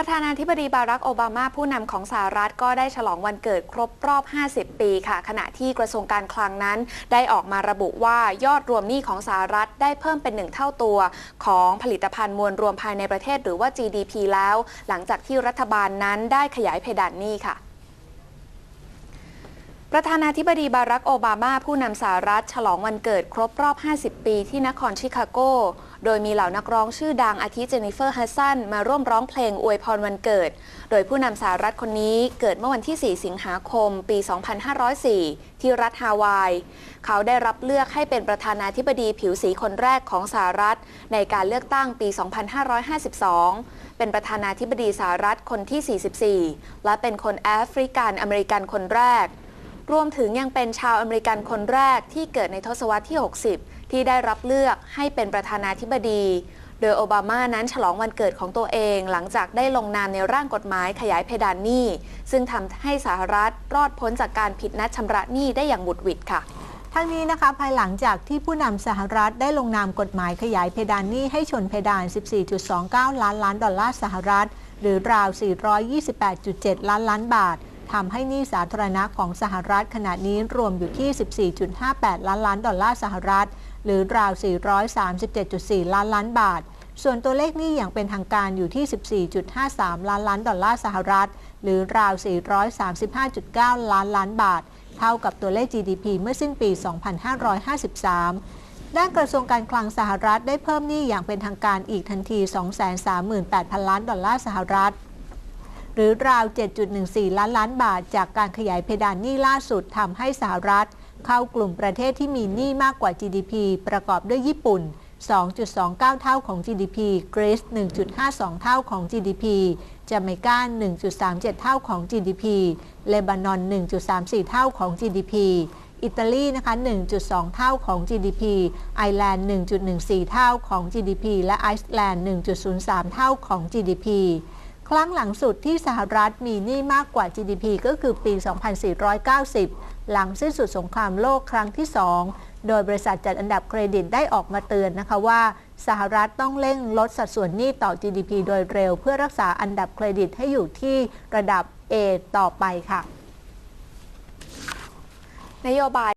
ประธานาธิบดีบารักโอบามาผู้นำของสหรัฐก็ได้ฉลองวันเกิดครบรอบ 50 ปีค่ะ ขณะที่กระทรวงการคลังนั้น ได้ออกมาระบุว่ายอดรวมหนี้ของสหรัฐได้เพิ่มเป็นหนึ่งเท่าตัว ของผลิตภัณฑ์มวลรวมภายในประเทศหรือว่า GDP แล้ว หลังจากที่รัฐบาลนั้นได้ขยายเพดานหนี้ค่ะ ประธานาธิบดีบารักโอบามาผู้นำสหรัฐฉลองวันเกิดครบรอบ 50 ปีที่นครชิคาโก โดยมีเหล่านักร้องชื่อดังอาทิเจนนิเฟอร์ฮัสซันมาร่วมร้องเพลงอวยพรวันเกิด โดยผู้นำสหรัฐคนนี้เกิดเมื่อวันที่ 4 สิงหาคม ปี 2504 ที่รัฐฮาวาย เขาได้รับเลือกให้เป็นประธานาธิบดีผิวสีคนแรกของสหรัฐ ในการเลือกตั้งปี 2552 เป็นประธานาธิบดีสหรัฐคนที่ 44 และเป็นคนแอฟริกันอเมริกันคนแรก รวมถึงยังเป็นชาวอเมริกันคนแรกที่เกิดในทศวรรษที่ 60 ที่ได้รับเลือกให้เป็นประธานาธิบดี โดยโอบามานั้นฉลองวันเกิดของตัวเอง หลังจากได้ลงนามในร่างกฎหมายขยายเพดานหนี้ ซึ่งทำให้สหรัฐรอดพ้นจากการผิดนัดชำระหนี้ได้อย่างบุดหวิดค่ะทั้งนี้นะคะภายหลังจากที่ผู้นำสหรัฐได้ลงนามกฎหมายขยายเพดานหนี้ให้ชนเพดาน 14.29 ล้านล้านดอลลาร์สหรัฐ หรือราว 428.7 ล้านล้านบาท ทำให้หนี้สาธารณะของสหรัฐขณะนี้รวมอยู่ที่ 14.58 ล้านล้านดอลลาร์สหรัฐ หรือราว 437.4 ล้านล้านบาท ส่วนตัวเลขหนี้อย่างเป็นทางการอยู่ที่ 14.53 ล้านล้านดอลลาร์สหรัฐ หรือราว 435.9 ล้านล้านบาท เท่ากับตัวเลข GDP เมื่อสิ้นปี 2553ด้านกระทรวงการคลังสหรัฐได้เพิ่มหนี้อย่างเป็นทางการอีกทันที 238,000 ล้านดอลลาร์สหรัฐ หรือราว 7.14 ล้านล้านบาท จากการขยายเพดานหนี้ล่าสุดทำให้สหรัฐ เข้ากลุ่มประเทศที่มีหนี้มากกว่า GDP ประกอบด้วยญี่ปุ่น 2.29 เท่าของ GDP กรีซ1.52 เท่าของ GDP จาเมกา1.37 เท่าของ GDP เลบานอน 1.34 เท่าของ GDP อิตาลีนะคะ 1.2 เท่าของ GDP ไอร์แลนด์ 1.14 เท่าของ GDP และไอซ์แลนด์ 1.03 เท่าของ GDP ครั้งหลังสุดที่สหรัฐมีหนี้มากกว่า GDP ก็คือปี 2490 หลังสิ้นสุดสงครามโลกครั้งที่ 2 โดยบริษัทจัดอันดับเครดิตได้ออกมาเตือนนะคะว่า สหรัฐต้องเร่งลดสัดส่วนหนี้ต่อ GDP โดยเร็ว เพื่อรักษาอันดับเครดิตให้อยู่ที่ระดับ A ต่อไปค่ะ นโยบาย